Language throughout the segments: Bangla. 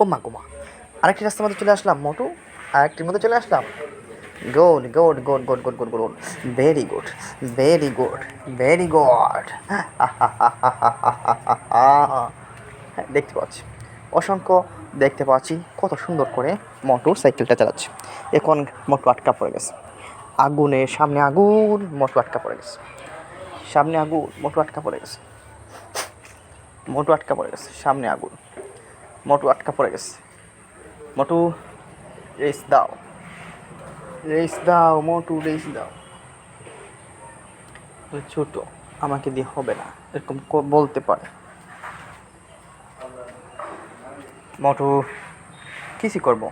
ও মা আরেকটি রাস্তার মধ্যে চলে আসলাম, মোটু। আরেকটির মধ্যে চলে আসলাম। Good good good good good good good very good very good very good দেখতে পাচ্ছি। অসংখ্য দেখতে পাচ্ছি। কত সুন্দর করে মোটর সাইকেলটা চালাচ্ছে। এখন মোটর আটকা পড়ে গেছে। আগুনে সামনে আগুন মোটর আটকা পড়ে গেছে। সামনে আগুন মোটর আটকা পড়ে গেছে। মোটু আটকা পড়ে গেছে। সামনে আগুন। মোটু আটকা পড়ে গেছে। মটু, রেস দাও। রেস দাও, মোটু, রেস দাও। ছোট, আমাকে দিয়ে হবে না। এরকম বলতে পারে। মটু কিছু করব।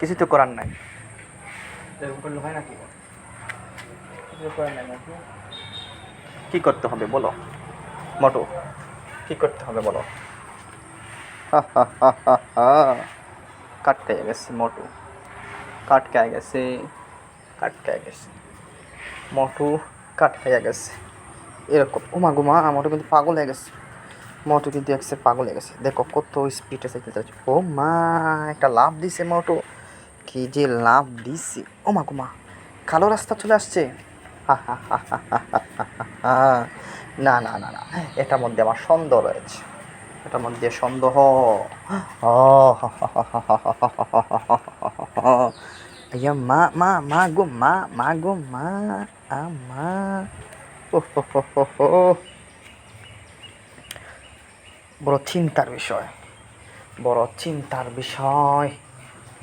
কিছু তো করার নাই। কি করতে হবে বলো? মটু, কি করতে হবে বলো? কাট খেয়ে গেছে মোটু কাট খেয়ে গেছে কাট খেয়ে গেছে মোটু কাট খেয়ে গেছে এরকম উমা গুমা মোটু কিন্তু পাগল হয়ে গেছে মোটু কিন্তু একসে পাগল হয়ে গেছে দেখো কত স্পিডে সাইকেল চালাচ্ছে ও মা একটা লাভ দিছে মোটু কি যে লাভ দিছে ও মা গুমা কালো রাস্তা চলে আসছে না না না না এটার মধ্যে আমার সন্দেহ রয়েছে এটার মধ্যে সন্দেহ। মা মা মা গো, মা মা গো, মা মা। বড় চিন্তার বিষয়, বড় চিন্তার বিষয়,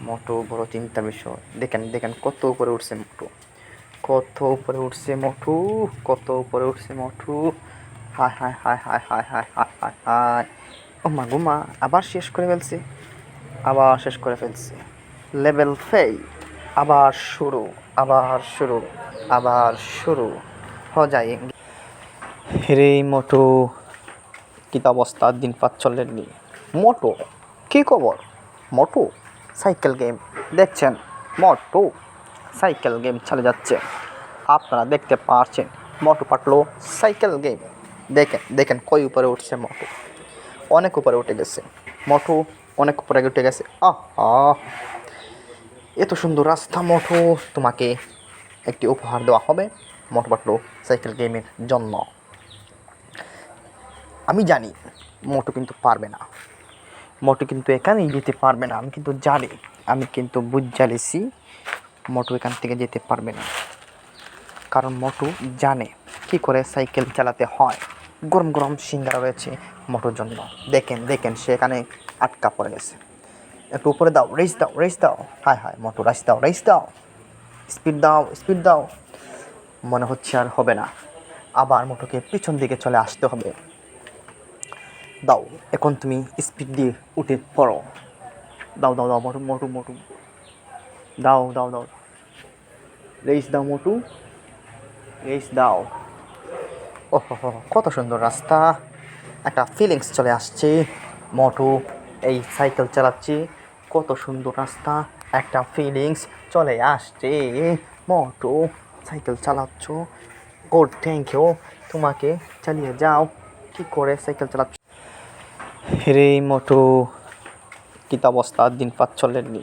মোটু বড় চিন্তার বিষয়। দেখেন দেখেন, কত উপরে উঠছে মোটু, কত উপরে উঠছে মোটু, কত উপরে উঠছে মোটু। হায় হায় হায় হায় হায় হায় হায় হায় হায়। ও মা গো মা, আবার শেষ করে ফেলছে। আবার শেষ করে ফেলছে। লেভেল ফেই আবার শুরু আবার শুরু আবার শুরু। হ যায় রে মোটু, কি অবস্থা? দিন পাঁচ চলের নি মোটো, কি খবর? Motu, cycle game. দেখছেন? মোটো, সাইকেল গেম চলে যাচ্ছে। আপনারা দেখতে পারছেন, মোটো পাটলো, সাইকেল গেম। দেখেন দেখেন কই উপরে উঠছে মোটু। অনেক উপরে উঠে গেছে। মোটু অনেক উপরে উঠে গেছে। আহ! এত সুন্দর রাস্তা মোটু। তোমাকে একটি উপহার দেওয়া হবে মোটু পাটলো সাইকেল গেমের জন্য। আমি জানি মোটু কিন্তু পারবে না। মোটু কিন্তু এখানেই যেতে পারবে না। আমি কিন্তু জানি, আমি কিন্তু বুঝালেছি মোটু এখান থেকে যেতে পারবে না। কারণ মোটু জানে কি করে সাইকেল চালাতে হয়। গরম গরম সিঙ্গারা রয়েছে মোটুর জন্য। দেখেন দেখেন সে এখানে আটকা পড়ে গেছে। একটু উপরে দাও রেস দাও রেস দাও। হায় হায়, মোটু রাইস দাও রেস দাও। স্পিড দাও স্পিড দাও। মনে হচ্ছে আর হবে না। আবার মোটুকে পিছন দিকে চলে আসতে হবে। দাও, এখন তুমি স্পিড দিয়ে উঠে পড়ো। দাও দাও দাও, মোটু মোটু মোটু। দাও দাও দাও। রেস দাও, মোটু। রেস দাও। ও হো হো, কত সুন্দর রাস্তা। একটা ফিলিংস চলে আসছে। মোটু এই সাইকেল চালাচ্ছি। কত সুন্দর রাস্তা একটা ফিলিংস চলে আসছে। মোটু সাইকেল চালাচ্ছ। গুড থ্যাংক ইউ তোমাকে চালিয়ে যাও। কি করে সাইকেল চালাচ্ছ? রে মোটু অবস্থা? দিন পাঁচ চলের নি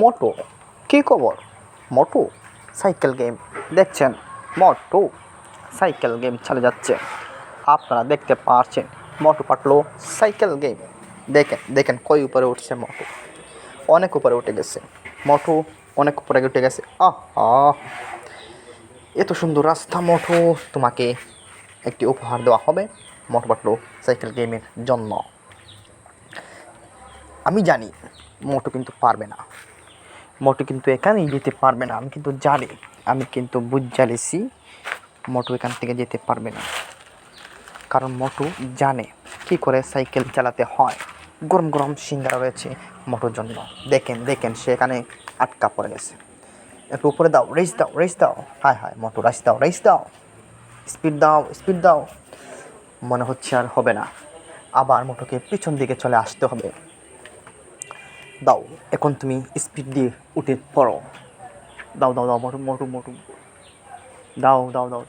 মোটু কি খবর? মোটু সাইকেল গেম দেখছেন? মোটু সাইকেল গেম চলে যাচ্ছে। আপনারা দেখতে পারছেন মোটু পাটলো সাইকেল গেম। দেখেন দেখেন কই উপরে উঠছে মোটু। অনেক উপরে উঠে গেছে। মোটু অনেক উপরে উঠে গেছে। আহ! এত সুন্দর রাস্তা মোটু। তোমাকে একটি উপহার দেওয়া হবে মোটু পাটলো সাইকেল গেমের জন্য। আমি জানি মোটু কিন্তু পারবে না। মোটু কিন্তু এখানেই যেতে পারবে না। আমি কিন্তু জানি। আমি কিন্তু বুঝ বুঝালেছি মোটু এখান থেকে যেতে পারবে না। কারণ মোটু জানে কি করে সাইকেল চালাতে হয়। গরম গরম সিঙ্গারা রয়েছে মোটুর জন্য। দেখেন দেখেন, সে এখানে আটকা পড়ে গেছে। একটু উপরে দাও রেস দাও রেস দাও। হায় হায়, মোটু রাইস দাও রেস দাও। স্পিড দাও স্পিড দাও। মনে হচ্ছে আর হবে না। আবার মোটুকে পিছন দিকে চলে আসতে হবে। দাও, এখন তুমি স্পিড দিয়ে উঠে পড়ো। দাও দাও দাও, মোটু মোটু মোটু। দাও দাও দাও।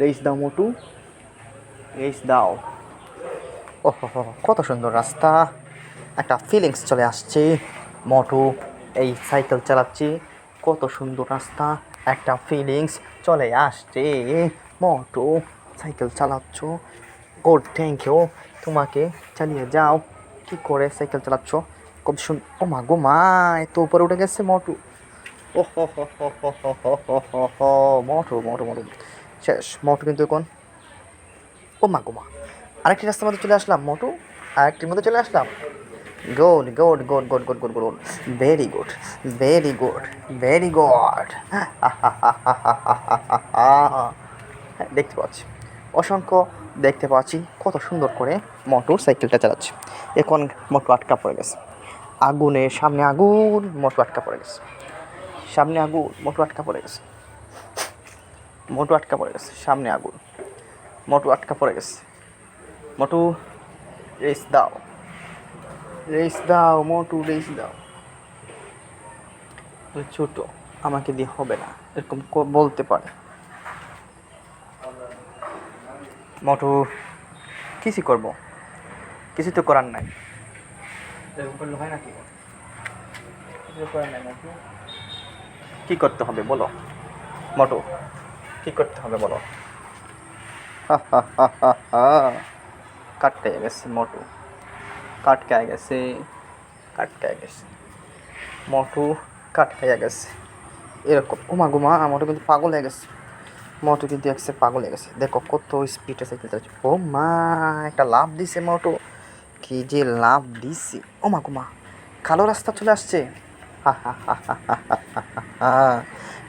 রেস দাও মোটু। রেস দাও। ও হো হো, কত সুন্দর রাস্তা। একটা ফিলিংস চলে আসছে। মোটু এই সাইকেল চালাচ্ছি। কত সুন্দর রাস্তা একটা ফিলিংস চলে আসছে। মোটু সাইকেল চালাচ্ছ। গুড থ্যাংক ইউ তোমাকে চালিয়ে যাও। কি করে সাইকেল চালাচ্ছ? খুব সুন্দর ও মা গো মা এত উপরে উঠে গেছে মোটু। ও হো হো হো হো হো হো হো হো হো মোটু মোটু মোটু শেষ মোটু কিন্তু এখন ও মা গো মা। আরেকটি রাস্তার মধ্যে চলে আসলাম মোটু আরেকটির মধ্যে চলে আসলাম। Good good good good good good good. Very good very good very good দেখতে পাচ্ছি। অসংখ্য দেখতে পাচ্ছি। কত সুন্দর করে মোটর সাইকেলটা চালাচ্ছে। এখন মোটর আটকা পড়ে গেছে। আগুনের সামনে আগুন, মোটর আটকা পড়ে গেছে। সামনে আগুন মোটর আটকা পড়ে গেছে। মোটু আটকা পড়ে গেছে, সামনে আগুন। মোটু আটকা পড়ে গেছে। মোটু, রেস দাও। রেস দাও, মোটু, রেস দাও। ছোট, আমাকে দিয়ে হবে না। এরকম বলতে পারে। মোটু, কিছু করব। কিছু তো করার নাই। করার নাই কি করতে হবে বলো? মটো, কি করতে হবে বলো? কাটতে গেছে মোটু। কাট খেয়ে গেছে কাট খেয়ে গেছে। মটু কাট খেয়ে গেছে। এরকম, উমা গুমা, মোটু কিন্তু পাগল হয়ে গেছে। মটু কিন্তু একসে পাগল হয়ে গেছে। দেখো কত স্পিডে সাইকেল চালাচ্ছে। ও মা, একটা লাভ দিছে মোটু। কি যে লাভ দিছে। ও মা গুমা, কালো রাস্তা চলে আসছে।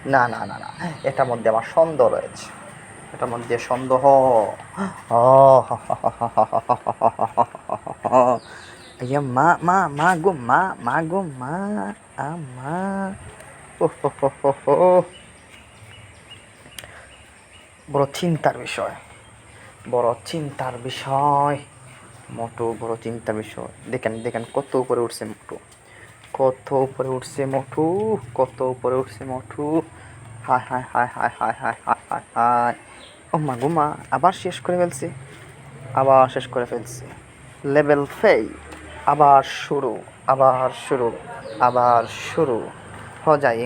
না না না না। এটার মধ্যে আমার সন্দেহ রয়েছে। এটার মধ্যে সন্দেহ। ইয়া মা মা মা গো, মা মা গো, মা হো হো। বড় চিন্তার বিষয়। বড় চিন্তার বিষয়। মোটু, বড় চিন্তার বিষয়। দেখেন দেখেন কত উপরে উঠছে মোটু। কত উপরে উঠছে মঠু, কত উপরে উঠছে মঠু। হায় হায় হায় হায় হায় হায় হায় হায় হায়। ও মা গুমা আবার শেষ করে ফেলছে? আবার শেষ করে ফেলছি। লেভেল ফেই আবার শুরু আবার শুরু আবার শুরু। হ যাই।